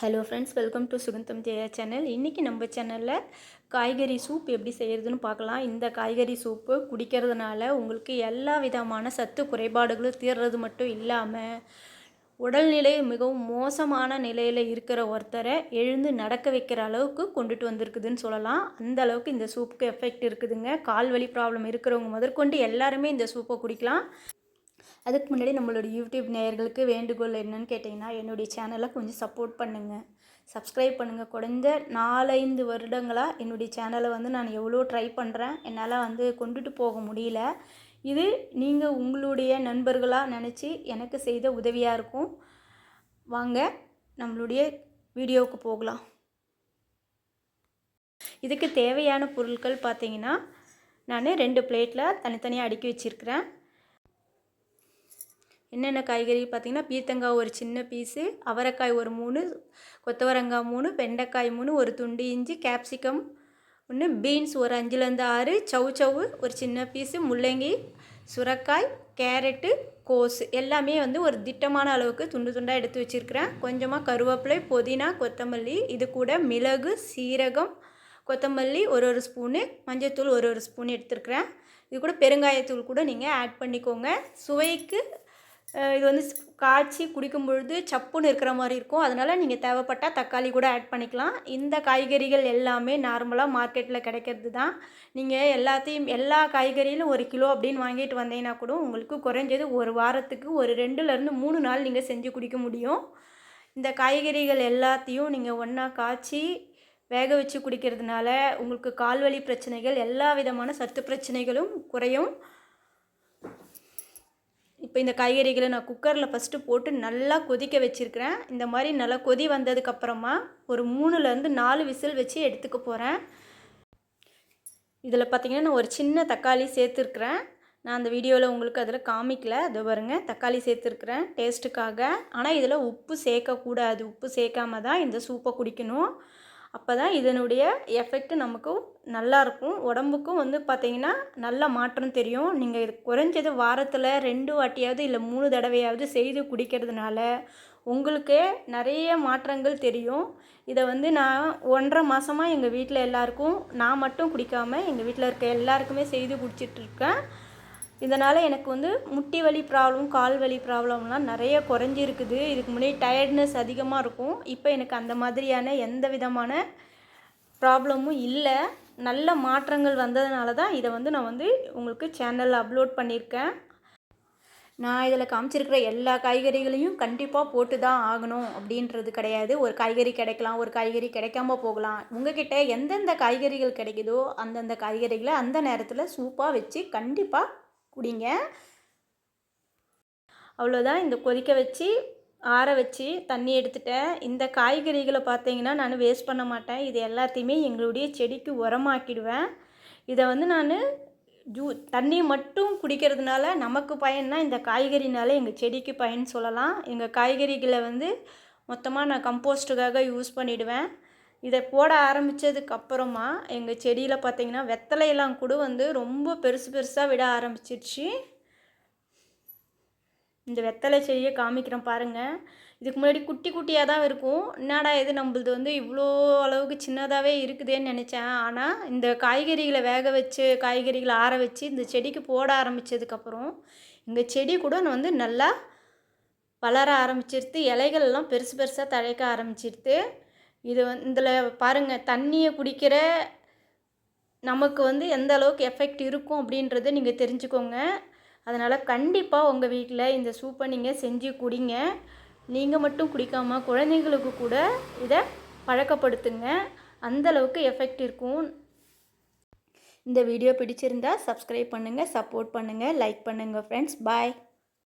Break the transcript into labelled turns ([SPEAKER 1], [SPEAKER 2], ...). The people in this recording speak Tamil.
[SPEAKER 1] Hello friends welcome to Sugandham Jaya channel இன்றைக்கி நம்ம சேனலில் காய்கறி சூப் எப்படி செய்கிறதுன்னு பார்க்கலாம். இந்த காய்கறி சூப்பு குடிக்கிறதுனால உங்களுக்கு எல்லா விதமான சத்து குறைபாடுகளும் தீர்றது மட்டும் இல்லாமல் உடல்நிலை மிகவும் மோசமான நிலையில் இருக்கிற ஒருத்தரை எழுந்து நடக்க வைக்கிற அளவுக்கு கொண்டுட்டு வந்திருக்குதுன்னு சொல்லலாம். அந்த அளவுக்கு இந்த சூப்புக்கு எஃபெக்ட் இருக்குதுங்க. கால் வலி ப்ராப்ளம் இருக்கிறவங்க முதற்கொண்டு எல்லாருமே இந்த சூப்பை குடிக்கலாம். அதுக்கு முன்னாடி நம்மளோட யூடியூப் நேயர்களுக்கு வேண்டுகோள் என்னன்னு கேட்டிங்கன்னா என்னுடைய சேனலை கொஞ்சம் சப்போர்ட் பண்ணுங்கள் சப்ஸ்கிரைப் பண்ணுங்கள் குறைஞ்ச நாலஞ்சு வருடங்களாக என்னுடைய சேனலை வந்து நான் எவ்வளோ ட்ரை பண்ணுறேன் என்னால் வந்து கொண்டுட்டு போக முடியல. இது நீங்கள் உங்களுடைய நண்பர்களாக நினச்சி எனக்கு செய்த உதவியாக இருக்கும். வாங்க நம்மளுடைய வீடியோவுக்கு போகலாம். இதுக்கு தேவையான பொருட்கள் பார்த்தீங்கன்னா நான் ரெண்டு பிளேட்டில் தனித்தனியாக அடுக்கி வச்சுருக்கிறேன். என்னென்ன காய்கறி பார்த்திங்கன்னா பீர்த்தங்காய் ஒரு சின்ன பீஸு அவரைக்காய் ஒரு மூணு கொத்தவரங்காய் மூணு வெண்டைக்காய் மூணு ஒரு துண்டு இஞ்சி கேப்சிகம் ஒன்று பீன்ஸ் ஒரு அஞ்சுலேருந்து ஆறு சவு சவு ஒரு சின்ன பீஸு முள்ளங்கி சுரக்காய் கேரட்டு கோஸ் எல்லாமே வந்து ஒரு திட்டமான அளவுக்கு துண்டு துண்டாக எடுத்து வச்சுருக்கிறேன். கொஞ்சமாக கருவேப்பிலை புதினா கொத்தமல்லி இது கூட மிளகு சீரகம் கொத்தமல்லி ஒரு ஒரு ஸ்பூனு மஞ்சள்தூள் ஒரு ஒரு ஸ்பூன் எடுத்துருக்குறேன். இது கூட பெருங்காயத்தூள் கூட நீங்கள் ஆட் பண்ணிக்கோங்க. சுவைக்கு இது வந்து காய்ச்சி குடிக்கும் பொழுது சப்புன்னு இருக்கிற மாதிரி இருக்கும். அதனால் நீங்கள் தேவைப்பட்டால் தக்காளி கூட ஆட் பண்ணிக்கலாம். இந்த காய்கறிகள் எல்லாமே நார்மலாக மார்க்கெட்டில் கிடைக்கிறது தான். நீங்கள் எல்லாத்தையும் எல்லா காய்கறியிலும் ஒரு கிலோ அப்படின்னு வாங்கிட்டு வந்தீங்கன்னா கூட உங்களுக்கு குறைஞ்சது ஒரு வாரத்துக்கு ஒரு ரெண்டுலேருந்து மூணு நாள் நீங்கள் செஞ்சு குடிக்க முடியும். இந்த காய்கறிகள் எல்லாத்தையும் நீங்கள் ஒன்றா காய்ச்சி வேக வச்சு குடிக்கிறதுனால உங்களுக்கு கால்வலி பிரச்சனைகள் எல்லா விதமான சத்து பிரச்சனைகளும் குறையும். இப்போ இந்த காய்கறிகளை நான் குக்கரில் ஃபஸ்ட்டு போட்டு நல்லா கொதிக்க வச்சுருக்கிறேன். இந்த மாதிரி நல்லா கொதி வந்ததுக்கப்புறமா ஒரு மூணுலேருந்து நாலு விசில் வச்சு எடுத்துக்க போகிறேன் இதில் பார்த்திங்கன்னா நான் ஒரு சின்ன தக்காளி சேர்த்துருக்குறேன். நான் அந்த வீடியோவில் உங்களுக்கு அதில் காமிக்கல. அதை பாருங்க தக்காளி சேர்த்துருக்குறேன் டேஸ்ட்டுக்காக. ஆனால் இதில் உப்பு சேர்க்கக்கூடாது. உப்பு சேர்க்காம தான் இந்த சூப்பை குடிக்கணும். அப்போ தான் இதனுடைய எஃபெக்ட் நமக்கு நல்லாயிருக்கும் உடம்புக்கும் வந்து பார்த்திங்கன்னா நல்ல மாற்றம் தெரியும். நீங்கள் இது குறைஞ்சது வாரத்தில் ரெண்டு வாட்டியாவது இல்லை மூணு தடவையாவது செய்து குடிக்கிறதுனால உங்களுக்கே நிறைய மாற்றங்கள் தெரியும். இதை வந்து நான் ஒன்றரை மாதமாக எங்கள் வீட்டில் எல்லாருக்கும் நான் மட்டும் குடிக்காமல் எங்கள் வீட்டில் இருக்க எல்லாருக்குமே செய்து குடிச்சிட்ருக்கேன் இதனால் எனக்கு வந்து முட்டி வலி ப்ராப்ளம் கால் வலி ப்ராப்ளம்லாம் நிறைய குறைஞ்சிருக்குது. இதுக்கு முன்னாடி டயர்ட்னஸ் அதிகமாக இருக்கும். இப்போ எனக்கு அந்த மாதிரியான எந்த விதமான ப்ராப்ளமும் இல்லை. நல்ல மாற்றங்கள் வந்ததுனால தான் இதை வந்து நான் வந்து உங்களுக்கு சேனலில் அப்லோட் பண்ணியிருக்கேன். நான் இதில் காமிச்சிருக்கிற எல்லா காய்கறிகளையும் கண்டிப்பாக போட்டு தான் ஆகணும் அப்படின்றது கிடையாது. ஒரு காய்கறி கிடைக்கலாம் ஒரு காய்கறி கிடைக்காம போகலாம். உங்ககிட்ட எந்தெந்த காய்கறிகள் கிடைக்குதோ அந்தந்த காய்கறிகளை அந்த நேரத்தில் சூப்பாக வச்சு கண்டிப்பாக குடிங்க. அவ்வளோதான். இந்த கொதிக்க வச்சு ஆற வச்சு தண்ணி எடுத்துட்டேன். இந்த காய்கறிகளை பார்த்தீங்கன்னா நான் வேஸ்ட் பண்ண மாட்டேன். இது எல்லாத்தையுமே எங்களுடைய செடிக்கு உரமாக்கிடுவேன். இதை வந்து நான் ஜூ தண்ணி மட்டும் குடிக்கிறதுனால நமக்கு பயன்னா இந்த காய்கறினால எங்கள் செடிக்கு பயன் சொல்லலாம். எங்கள் காய்கறிகளை வந்து மொத்தமாக நான் கம்போஸ்ட்டுக்காக யூஸ் பண்ணிவிடுவேன் இதை போட ஆரம்பித்ததுக்கு அப்புறமா எங்கள் செடியில் பார்த்திங்கன்னா வெத்தலையெல்லாம் கூட வந்து ரொம்ப பெருசு பெருசாக விட ஆரம்பிச்சிருச்சு. இந்த வெத்தலை செடியை காமிக்கிறேன் பாருங்கள் இதுக்கு முன்னாடி குட்டி குட்டியாக தான் இருக்கும். என்னடா இது நம்மளது வந்து இவ்வளோ அளவுக்கு சின்னதாகவே இருக்குதேன்னு நினச்சேன். ஆனால் இந்த காய்கறிகளை வேக வச்சு காய்கறிகளை ஆற வச்சு இந்த செடிக்கு போட ஆரம்பித்ததுக்கப்புறம் இந்த செடி கூட வந்து நல்லா வளர ஆரம்பிச்சிருது இலைகள்லாம் பெருசு பெருசாக தழைக்க ஆரம்பிச்சிருது இது இதில் பாருங்கள் தண்ணியை குடிக்கிற நமக்கு வந்து எந்த அளவுக்கு எஃபெக்ட் இருக்கும் அப்படின்றத நீங்கள் தெரிஞ்சுக்கோங்க. அதனால் கண்டிப்பாக உங்கள் வீட்டில் இந்த சூப்பை நீங்கள் செஞ்சு குடிங்க. நீங்கள் மட்டும் குடிக்காமல் குழந்தைங்களுக்கு கூட இதை பழக்கப்படுத்துங்க. அந்தளவுக்கு எஃபெக்ட் இருக்கும். இந்த வீடியோ பிடிச்சிருந்தா சப்ஸ்கிரைப் பண்ணுங்கள் சப்போர்ட் பண்ணுங்கள் லைக் பண்ணுங்கள் ஃப்ரெண்ட்ஸ் பாய்